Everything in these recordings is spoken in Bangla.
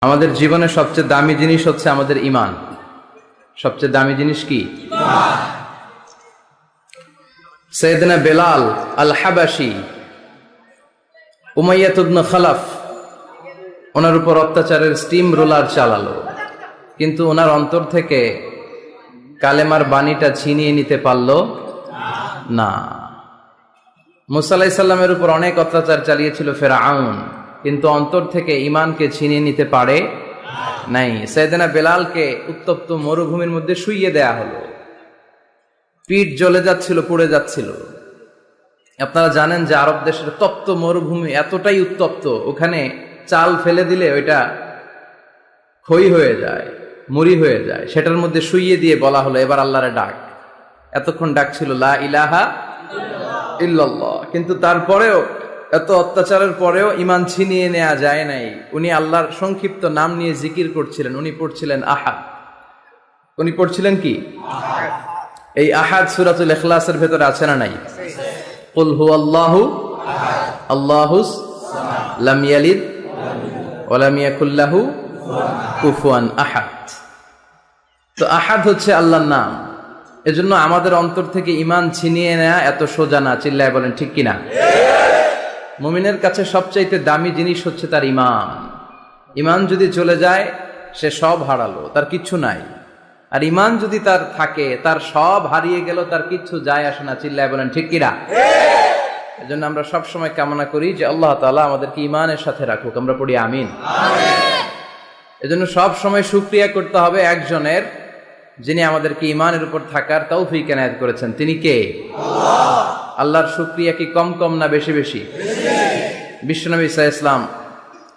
আমাদের জীবনে সবচেয়ে দামি জিনিস হচ্ছে আমাদের ইমান। সবচেয়ে দামি জিনিস কি? সৈয়দনা বেলাল আল হাবাসি উমাইয়াতুবন খালাফ, ওনার উপর অত্যাচারের স্টিম রোলার চালালো। কিন্তু ওনার অন্তর থেকে কালেমার বাণীটা ছিনিয়ে নিতে পারল না। মুসাল্লাহ সাল্লামের উপর অনেক অত্যাচার চালিয়েছিল ফেরা আউন কিন্তু অন্তর থেকে ইমানকে ছিনিয়ে নিতে পারে নাই। সৈয়দনা বেলালকে উত্তপ্ত মরুভূমির মধ্যে শুইয়ে দেয়া হলো। পিঠ জ্বলে যাচ্ছিল, পুড়ে যাচ্ছিল। আপনারা জানেন যে আরব দেশের তপ্ত মরুভূমি এতটাই উত্তপ্ত, ওখানে চাল ফেলে দিলে ওইটা ক্ষয় হয়ে যায়, মুড়ি হয়ে যায়। সেটার মধ্যে শুইয়ে দিয়ে বলা হলো, এবার আল্লাহরে ডাক। এতক্ষণ ডাক ছিল, লা ইলাহা ইল্লাল্লাহ। কিন্তু তারপরেও এত অত্যাচারের পরেও ইমান ছিনিয়ে নেওয়া যায় নাই। উনি আল্লাহর সংক্ষিপ্ত নাম নিয়ে জিকির করছিলেন। উনি পড়ছিলেন আহাদ। উনি পড়ছিলেন কি? এই আহাদ সুরাতুল এখলাসের ভেতরে আছে না নাই? কুল হু আল্লাহু আল্লাহুস লাম ইয়ালিদ ওয়া লাম ইয়াকুল কুফুয়ান আহাদ। তো আহাদ হচ্ছে আল্লাহর নাম। এজন্য আমাদের অন্তর থেকে ইমান ছিনিয়ে নেয়া এত সোজা না। চিল্লায় বলেন, ঠিক কিনা? মুমিনের কাছে সবচাইতে দামি জিনিস হচ্ছে তার ইমান। ইমান যদি চলে যায় সে সব হারালো তার কিচ্ছু নাই। আর ইমান যদি তার থাকে তার সব হারিয়ে গেল তার কিচ্ছু যায় আসে না। চিল্লায় বলেন ঠিক কিনা? এজন্য আমরা সব সময় কামনা করি যে আল্লাহ তাআলা আমাদেরকে ইমানের সাথে রাখুক। আমরা পড়ি আমিন। এজন্য সব সময় সুক্রিয়া করতে হবে একজনের যিনি আমাদেরকে ইমানের উপর থাকার তৌফিক এনায়েত করেছেন। তিনি কে? আল্লাহর শুক্রিয়া কি কম কম না বেশি বেশি? বিশ্বনবী ইসা ইসলাম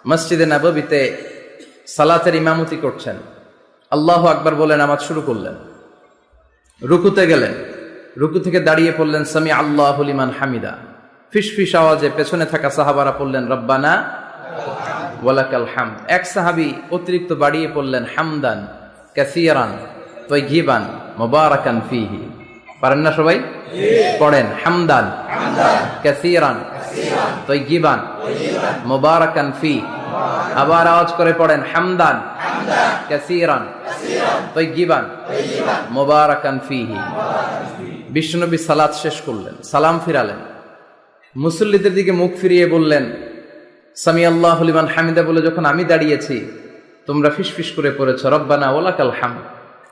মসজিদে নববীতে সালাতের ইমামতি করছেন। আল্লাহ আকবার বলে নামাজ শুরু করলেন। রুকুতে গেলেন। রুকু থেকে দাঁড়িয়ে পড়লেন সামি আল্লাহ লিমান হামিদা। ফিস ফিস আওয়াজে পেছনে থাকা সাহাবারা পড়লেন, রব্বানা ওয়ালাকাল হাম এক সাহাবি অতিরিক্ত বাড়িয়ে পড়লেন, হামদান কাসিয়ারান তৈগিবান মোবারাকান ফিহি। পারেন না সবাই? পড়েন। হামদান। কাসিরান। তৈগিবান মোবারাকান ফি। আবার আওয়াজ করে পড়েন। হামদান। কাসিরান। তৈগিবান মোবারাকান ফিহি বিষ্ণুনবী সালাত শেষ করলেন। সালাম ফিরালেন। মুসল্লিদের দিকে মুখ ফিরিয়ে বললেন সামি আল্লাহ হলিমান হামিদা বলে যখন আমি দাঁড়িয়েছি তোমরা ফিসফিস করে পড়েছ রব্বানা ওলাকাল হাম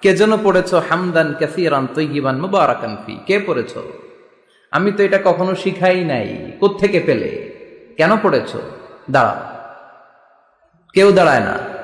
কে যেন পড়েছ হামদান ক্যাসিরান তৈগিবান মুবারাকান ফি? কে পড়েছ? আমি তো এটা কখনো শিখাই নাই। কোত্থেকে পেলে? কেন পড়েছ? দাঁড়াও। কেউ দাঁড়ায় না।